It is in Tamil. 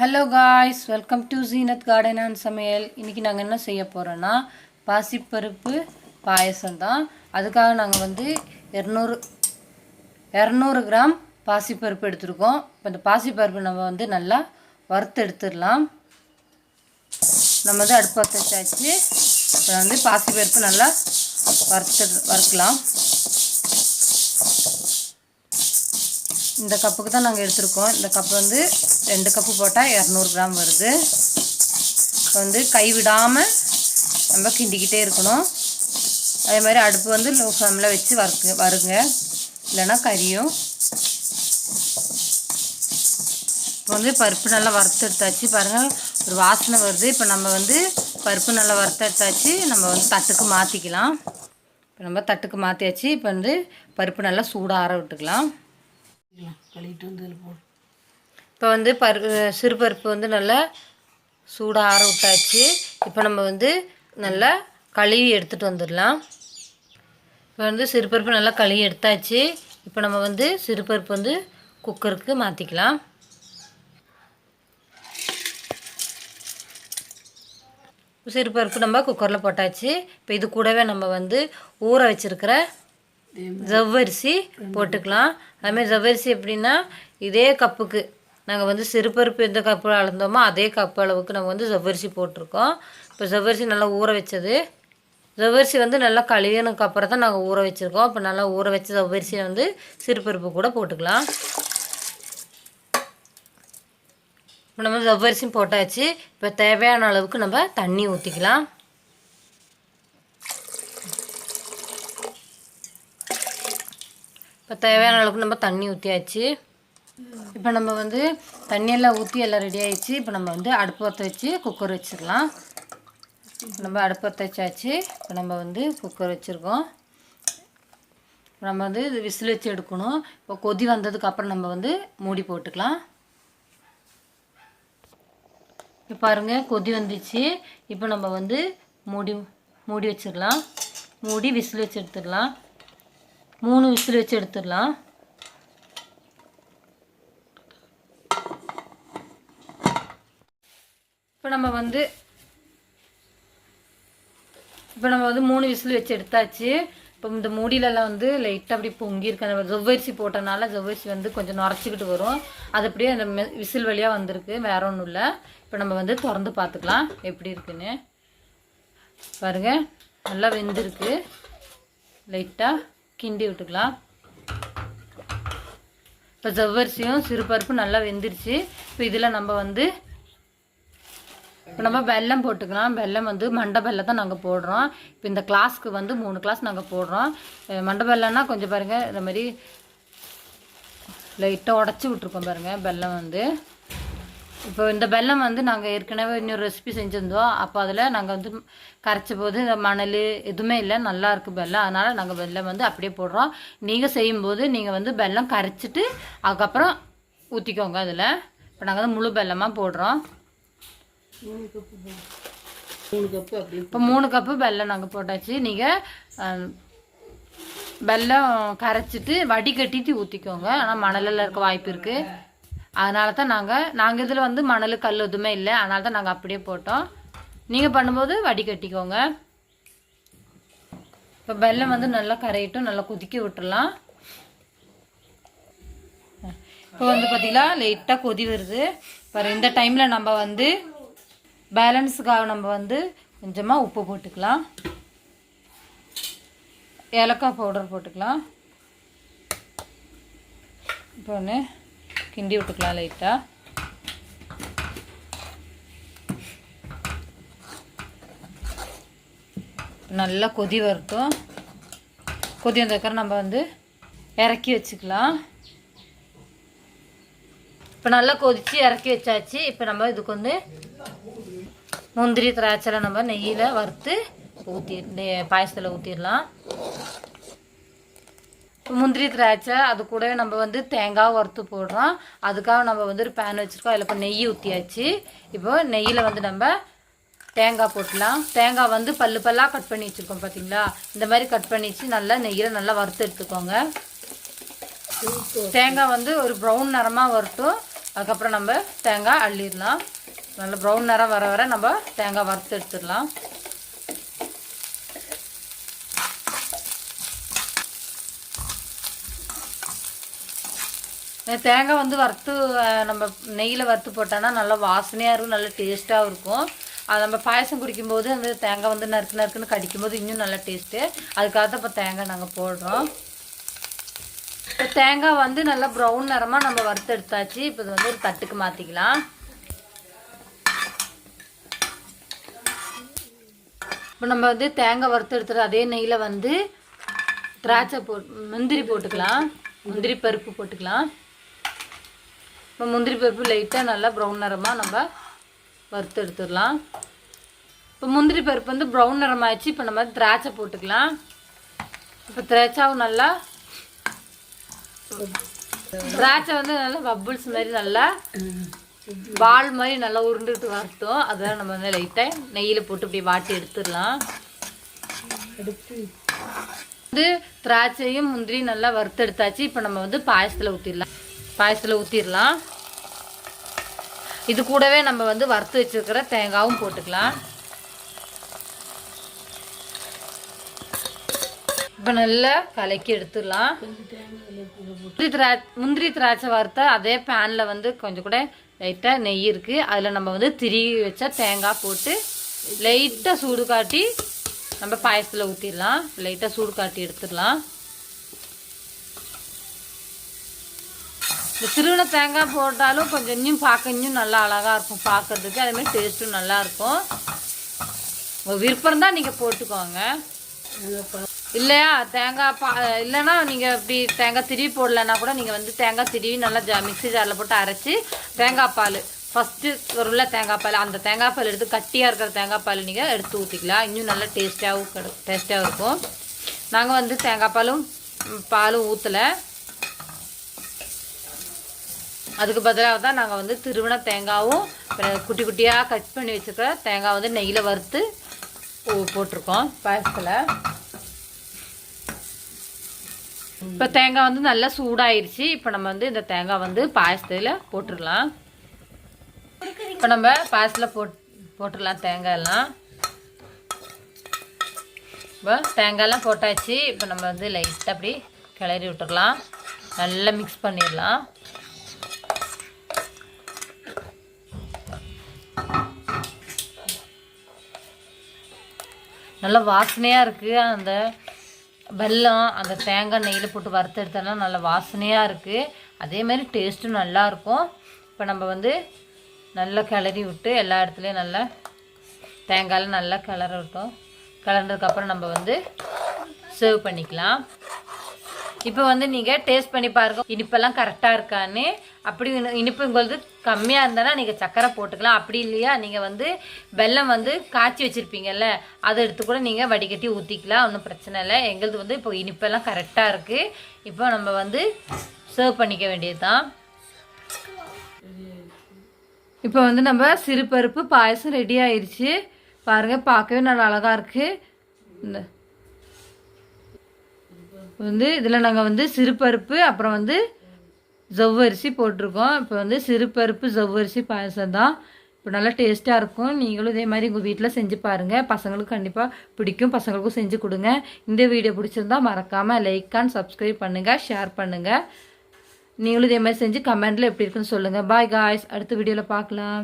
Hello guys welcome to Zeenath garden and சமையல் இன்றைக்கி நாங்கள் என்ன செய்ய போகிறோன்னா பாசிப்பருப்பு பாயசம் தான். அதுக்காக நாங்கள் வந்து இரநூறு இரநூறு கிராம் பாசிப்பருப்பு எடுத்துருக்கோம். இப்போ இந்த பாசிப்பருப்பு நம்ம வந்து நல்லா வறுத்து எடுத்துடலாம். நம்ம வந்து அடுப்பு வச்சாச்சு. இப்போ வந்து பாசிப்பருப்பு நல்லா வறுத்து வறுக்கலாம். இந்த கப்புக்கு தான் நாங்கள் எடுத்திருக்கோம். இந்த கப்பு வந்து ரெண்டு கப்பு போட்டால் இரநூறு கிராம் வருது. இப்போ வந்து கை விடாமல் நம்ம கிண்டிக்கிட்டே இருக்கணும். அதே மாதிரி அடுப்பு வந்து லோ ஃப்ளேமில் வச்சு வறுக்கு வருங்க இல்லைன்னா கறியும் இப்போ வந்து பருப்பு நல்லா வறுத்து எடுத்தாச்சு. பாருங்கள் ஒரு வாசனை வருது. இப்போ நம்ம வந்து பருப்பு நல்லா வறுத்து எடுத்தாச்சு. நம்ம வந்து தட்டுக்கு மாற்றிக்கலாம் இப்போ நம்ம தட்டுக்கு மாற்றியாச்சு இப்போ வந்து பருப்பு நல்லா சூடாக ஆற விட்டுக்கலாம். கழுவிட்டு வந்து இதில் இப்போ வந்து பரு சிறுபருப்பு வந்து நல்லா சூடாக ஆற விட்டாச்சு. இப்போ நம்ம வந்து நல்லா கழுவி எடுத்துகிட்டு வந்துடலாம். இப்போ வந்து சிறுபருப்பு நல்லா கழுவி எடுத்தாச்சு. இப்போ நம்ம வந்து சிறுபருப்பு வந்து குக்கருக்கு மாற்றிக்கலாம் சிறுபருப்பு நம்ம குக்கரில் போட்டாச்சு. இப்போ இது கூடவே நம்ம வந்து ஊற வச்சுருக்கிற ஜவ்வரிசி போட்டுக்கலாம். அதுமாதிரி ஜவ்வரிசி எப்படின்னா இதே கப்புக்கு நாங்கள் வந்து சிறுபருப்பு எந்த கப்பு அளந்தோமோ அதே கப்பு அளவுக்கு நம்ம வந்து ஜவ்வரிசி போட்டிருக்கோம். இப்போ ஜவ்வரிசி நல்லா ஊற வச்சது. ஜவ்வரிசி வந்து நல்லா கழுவினதுக்கு அப்புறம் தான் நாங்கள் ஊற வச்சுருக்கோம். இப்போ நல்லா ஊற வச்ச ஜவ்வரிசியை வந்து சிறுபருப்பு கூட போட்டுக்கலாம். இப்போ நம்ம ஜவ்வரிசியும் போட்டாச்சு. இப்போ தேவையான அளவுக்கு நம்ம தண்ணி ஊற்றிக்கலாம் இப்போ தேவையான அளவுக்கு நம்ம தண்ணி ஊற்றியாச்சு இப்போ நம்ம வந்து தண்ணியெல்லாம் ஊற்றி எல்லாம் ரெடி ஆகிடுச்சு இப்போ நம்ம வந்து அடுப்பு பற்ற வச்சு குக்கர் வச்சிடலாம். நம்ம அடுப்பு பற்ற வச்சாச்சு. இப்போ நம்ம வந்து குக்கர் வச்சுருக்கோம். நம்ம வந்து இது விசில் வச்சு எடுக்கணும். இப்போ கொதி வந்ததுக்கப்புறம் நம்ம வந்து மூடி போட்டுக்கலாம். இப்போ பாருங்கள் கொதி வந்துச்சு. இப்போ நம்ம வந்து மூடி மூடி வச்சிடலாம். மூடி விசில் வச்சு எடுத்துடலாம். மூணு விசில் வச்சு எடுத்துடலாம். இப்போ நம்ம வந்து இப்போ நம்ம வந்து மூணு விசில் வச்சு எடுத்தாச்சு. இப்போ இந்த மூடியிலலாம் வந்து லைட்டாக அப்படி பொங்கியிருக்கு அந்த ஜவ்வரிசி போட்டனால ஜவ்வரிசி வந்து கொஞ்சம் நுரைச்சிக்கிட்டு வரும். அது அப்படியே அந்த மெ- விசில் வழியாக வந்திருக்கு. வேற ஒன்றும் இல்லை. இப்போ நம்ம வந்து திறந்து பார்த்துக்கலாம். எப்படி இருக்குன்னு. பாருங்கள் நல்லா வெந்திருக்கு. லைட்டாக கிண்டி விட்டுக்கலாம். இப்போ ஜவ்வரிசியும் சிறுபருப்பு நல்லா வெந்துருச்சு. இப்போ இதில் நம்ம வந்து இப்போ நம்ம வெல்லம் போட்டுக்கலாம். வெல்லம் வந்து மண்டை வெல்லம் தான் நாங்கள் போடுறோம். இப்போ இந்த கிளாஸ்க்கு வந்து மூணு கிளாஸ் நாங்கள் போடுறோம். அஹ் மண்டை வெல்லம்னா கொஞ்சம் பாருங்கள் இந்த மாதிரி லைட்டாக உடச்சி விட்ருக்கோம் பாருங்கள் வெல்லம் வந்து. இப்போ இந்த வெல்லம் வந்து நாங்கள் ஏற்கனவே இன்னொரு ரெசிபி செஞ்சுருந்தோம். அப்போ அதில் நாங்கள் வந்து கரைச்ச போது இந்த மணல் எதுவுமே இல்லை. நல்லா இருக்குது வெல்லம். அதனால் நாங்கள் வெல்லம் வந்து அப்படியே போடுறோம். நீங்கள் செய்யும்போது நீங்கள் வந்து வெல்லம் கரைச்சிட்டு அதுக்கப்புறம் ஊற்றிக்கோங்க அதில். இப்போ நாங்கள் வந்து முழு வெல்லமாக போடுறோம். இப்போ மூணு கப்பு வெல்லம் நாங்கள் போட்டாச்சு. நீங்கள் வெல்லம் கரைச்சிட்டு வடிகட்டிட்டு ஊற்றிக்கோங்க ஆனால் மணலில் இருக்க வாய்ப்பு இருக்குது அதனால தான் நாங்கள் நாங்கள் இதில் வந்து மணல் கல் எதுவுமே இல்லை. அதனால தான் நாங்கள் அப்படியே போட்டோம். நீங்கள் பண்ணும்போது வடிகட்டிக்கோங்க இப்போ வெல்லம் வந்து நல்லா கரையிட்டும் நல்லா கொதிக்க விட்டுடலாம் இப்போ வந்து பார்த்தீங்களா லைட்டாக கொதி வருது. பாரு இந்த டைமில் நம்ம வந்து பேலன்ஸுக்காக நம்ம வந்து கொஞ்சமாக உப்பு போட்டுக்கலாம். ஏலக்காய் பவுடர் போட்டுக்கலாம். இப்போ ஒன்று கிண்டி விட்டுக்கலாம் லைட்டாக நல்லா கொதி வரட்டும். கொதி வந்ததுக்கப்புறம் நம்ம வந்து இறக்கி வச்சுக்கலாம். இப்போ நல்லா கொதித்து இறக்கி வச்சாச்சு. இப்போ நம்ம இதுக்கு வந்து முந்திரி திராட்சைலாம் நம்ம நெய்யில் வறுத்து ஊற்றி பாயசத்தில் ஊற்றிடலாம் முந்திரி திராட்சை அது கூடவே நம்ம வந்து தேங்காய் வறுத்து போடுறோம். அதுக்காக நம்ம வந்து ஒரு பேன் வச்சுருக்கோம். அதில் இப்போ நெய் ஊற்றியாச்சு இப்போ நெய்யில் வந்து நம்ம தேங்காய் போட்டலாம். தேங்காய் வந்து பல்லு பல்லாக கட் பண்ணி வச்சுருக்கோம் பார்த்தீங்களா இந்த மாதிரி கட் பண்ணி வச்சு நல்லா நெய்யில் நல்லா வறுத்து எடுத்துக்கோங்க. தேங்காய் வந்து ஒரு ப்ரௌன் நிறமாக வரட்டும். அதுக்கப்புறம் நம்ம தேங்காய் அள்ளிடலாம். நல்லா ப்ரௌன் நிறம் வர வர நம்ம தேங்காய் வறுத்து எடுத்துடலாம். தேங்காய் வந்து வறுத்து நம்ம நெய்யில் வறுத்து போட்டோன்னா நல்லா வாசனையாக இருக்கும் நல்லா டேஸ்ட்டாகவும் இருக்கும். அது நம்ம பாயசம் குடிக்கும்போது அந்த தேங்காய் வந்து நறுக்கு நறுக்குன்னு கடிக்கும்போது இன்னும் நல்லா டேஸ்ட்டு. அதுக்காக தான் இப்போ தேங்காய் நாங்கள் போடுறோம். இப்போ தேங்காய் வந்து நல்லா ப்ரௌன் நிறமாக நம்ம வறுத்து எடுத்தாச்சு. இப்போ இது வந்து ஒரு தட்டுக்கு மாற்றிக்கலாம் இப்போ நம்ம வந்து தேங்காய் வறுத்து எடுத்துகிற அதே நெய்யில் வந்து திராட்சை போ முந்திரி போட்டுக்கலாம். முந்திரி பருப்பு போட்டுக்கலாம். இப்போ முந்திரி பருப்பு லைட்டாக நல்லா ப்ரௌன் நிறமாக நம்ம வறுத்து எடுத்துடலாம். இப்போ முந்திரி பருப்பு வந்து ப்ரௌன் நிறமாகிடுச்சு இப்போ நம்ம திராட்சை போட்டுக்கலாம். இப்போ திராட்சாவும் நல்லா திராட்சை வந்து நல்லா பப்புள்ஸ் மாதிரி நல்லா பால் மாதிரி நல்லா உருண்டுட்டு வரட்டும். அதெல்லாம் நம்ம வந்து லைட்டாக நெய்யில் போட்டு இப்படி வாட்டி எடுத்துடலாம். வந்து திராட்சையும் முந்திரியும் நல்லா வறுத்து எடுத்தாச்சு. இப்போ நம்ம வந்து பாயசத்தில் ஊற்றிடலாம் பாயசத்தில் ஊற்றிடலாம் இது கூடவே நம்ம வந்து வறுத்து வச்சிருக்கிற தேங்காயும் போட்டுக்கலாம். இப்போ நல்லா கலக்கி எடுத்துடலாம். முந்திரி திராட்சை முந்திரி திராட்சை வறுத்த அதே பேனில் வந்து கொஞ்சம் கூட லைட்டாக நெய் இருக்குது அதில் நம்ம வந்து திருகி வச்ச தேங்காய் போட்டு லைட்டாக சூடு காட்டி நம்ம பாயசத்தில் ஊற்றிடலாம் லைட்டாக சூடு காட்டி எடுத்துடலாம். இந்த திருவண்ண தேங்காய் போட்டாலும் கொஞ்சம் இன்னும் பார்க்க இன்னும் நல்லா அழகாக இருக்கும். பார்க்கறதுக்கு அதேமாதிரி டேஸ்ட்டும் நல்லா இருக்கும். உங்கள் விருப்பம் தான் நீங்கள் போட்டுக்கோங்க. இல்லையா? தேங்காய் பா இல்லைன்னா நீங்கள் இப்படி தேங்காய் திருவி போடலைன்னா கூட நீங்கள் வந்து தேங்காய் திருவி நல்லா ஜா மிக்ஸி ஜாரில் போட்டு அரைச்சி தேங்காய் பால். ஃபஸ்ட்டு வரும்ல தேங்காய் பால் அந்த தேங்காய் பால் எடுத்து கட்டியாக இருக்கிற தேங்காய் பால் நீங்கள் எடுத்து ஊற்றிக்கலாம் இன்னும் நல்லா டேஸ்ட்டாகவும் கிட டேஸ்ட்டாகவும் இருக்கும். நாங்கள் வந்து தேங்காய் பாலும் பாலும் ஊற்றலை அதுக்கு பதிலாக தான் நாங்கள் வந்து திருவண தேங்காவும் குட்டி குட்டியாக கட் பண்ணி வச்சுருக்கிற தேங்காய் வந்து நெய்யில் வறுத்து போ- போட்டிருக்கோம் பாயசத்தில். இப்போ தேங்காய் வந்து நல்லா சூடாயிருச்சு. இப்போ நம்ம வந்து இந்த தேங்காய் வந்து பாயசத்தில் போட்டுடலாம். இப்போ நம்ம பாயசத்தில் போட் போட்டுடலாம் தேங்காயெல்லாம் இப்போ தேங்காயெல்லாம் போட்டாச்சு. இப்போ நம்ம வந்து லைட்டாக அப்படி கிளறி விட்டுறலாம் நல்லா மிக்ஸ் பண்ணிடலாம். நல்ல வாசனையாக இருக்குது அந்த வெல்லம் அந்த தேங்காய் நெய்யில் போட்டு வறுத்து எடுத்தோம்னா நல்ல வாசனையாக இருக்குது அதே மாதிரி டேஸ்ட்டும் நல்லாயிருக்கும் இப்போ நம்ம வந்து நல்லா கிளறி விட்டு எல்லா இடத்துலையும் நல்லா தேங்காயில் நல்லா கிளற விட்டோம் கிளறதுக்கப்புறம் நம்ம வந்து சர்வ் பண்ணிக்கலாம். இப்போ வந்து நீங்கள் டேஸ்ட் பண்ணி பாருங்க. இனிப்பெல்லாம் கரெக்டாக இருக்கான்னு. அப்படி இனி- இனிப்பு உங்களுக்கு கம்மியாக இருந்தனா நீங்கள் சர்க்கரை போட்டுக்கலாம். அப்படி இல்லையா நீங்கள் வந்து வெல்லம் வந்து காய்ச்சி வச்சுருப்பீங்கல்ல அதை எடுத்து கூட நீங்கள் வடிகட்டி ஊற்றிக்கலாம் ஒன்றும் பிரச்சனை இல்லை. எங்களுது வந்து இப்போ இனிப்பெல்லாம் கரெக்டாக இருக்குது இப்போ நம்ம வந்து சர்வ் பண்ணிக்க வேண்டியது தான் இப்போ வந்து நம்ம சிறுபருப்பு பாயசம் ரெடி ஆயிடுச்சு பாருங்கள் பார்க்கவே நல்லா அழகாக இருக்குது இந்த வந்து இதில் நாங்கள் வந்து சிறுபருப்பு அப்புறம் வந்து ஜவ்வரிசி போட்டிருக்கோம். இப்போ வந்து சிறுபருப்பு ஜவ்வரிசி பாயசம் தான். இப்போ நல்லா டேஸ்ட்டாக இருக்கும். நீங்களும் இதே மாதிரி உங்கள் வீட்டில் செஞ்சு பாருங்கள் பசங்களுக்கும் கண்டிப்பாக பிடிக்கும். பசங்களுக்கும் செஞ்சு கொடுங்க. இந்த வீடியோ பிடிச்சிருந்தா மறக்காமல் லைக் அண்ட் சப்ஸ்கிரைப் பண்ணுங்கள் ஷேர் பண்ணுங்கள் நீங்களும் இதே மாதிரி செஞ்சு கமெண்ட்டில் எப்படி இருக்குன்னு சொல்லுங்கள் பாய் காய்ஸ் அடுத்த வீடியோவில் பார்க்கலாம்.